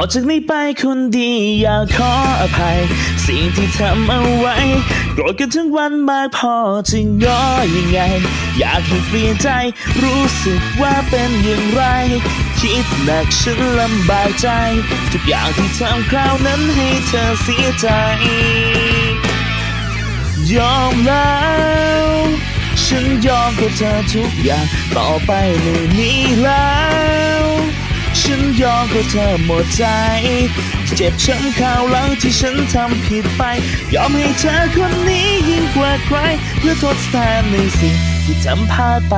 ต่อจากนี้ไปคนดีอยากขออภัย สิ่งที่ทำเอาไว้โกรธกันทั้งวันมากพอจะง้อยังไง อยากให้เปลี่ยนใจ รู้สึกว่าเป็นอย่างไร คิดหนักฉันลำบากใจ ทุกอย่างที่ทำคราวนั้นให้เธอเสียใจ ยอมแล้วฉันยอมกับเธอทุกอย่างต่อไปไม่มีแล้ว ฉันยอมกับเธอหมดใจ เจ็บช้ำข่าวหลังที่ฉันทำผิดไป ยอมให้เธอคนนี้ยิ่งกว่าใคร เพื่อทดแทนในสิ่งที่ทำพลาดไป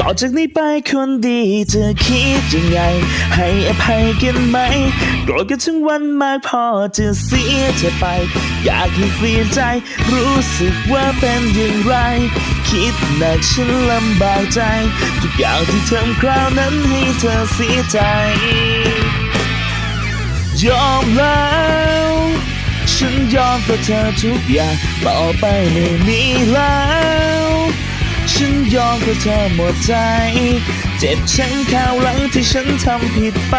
ต่อจากนี้ไปคนดีจะคิดยังไง ให้อภัยกันไหมโกรธกันทั้งวันมากพอจะเสียเธอไป อยากให้เปลี่ยนใจ รู้สึกว่าเป็นอย่างไร คิดหนักฉันลำบากใจ ทุกอย่างที่ทำคราวนั้นให้เธอเสียใจ ยอมแล้ว ฉันยอมต่อเธอทุกอย่างต่อไปไม่มีแล้ว ฉันยอมกับเธอหมดใจเจ็บช้ำข่าวหลังที่ฉันทำผิดไป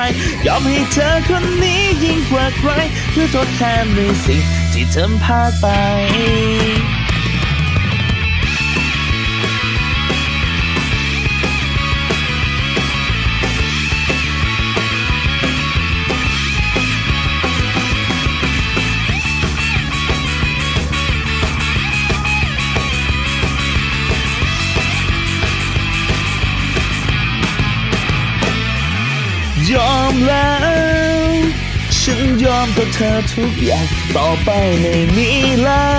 ยอมให้เธอคนนี้ยิ่งกว่าใครเพื่อทดแทนในสิ่งที่เธอพลาดไป ยอมแล้ว ฉันยอมต่อเธอทุกอย่างต่อไปไม่มีแล้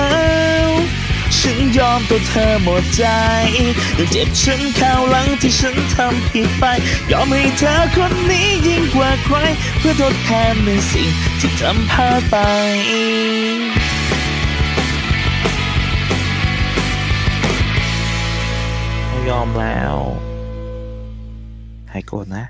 ว ฉันยอมต่อเธอหมดใจเจ็บฉันข่าวหลังที่ฉันทำผิดไป ยอมให้เธอคนนี้ยิ่งกว่าใคร เพื่อทดแทนในสิ่งที่ทำพลาดไปยอมแล้ว ให้โกรธนะ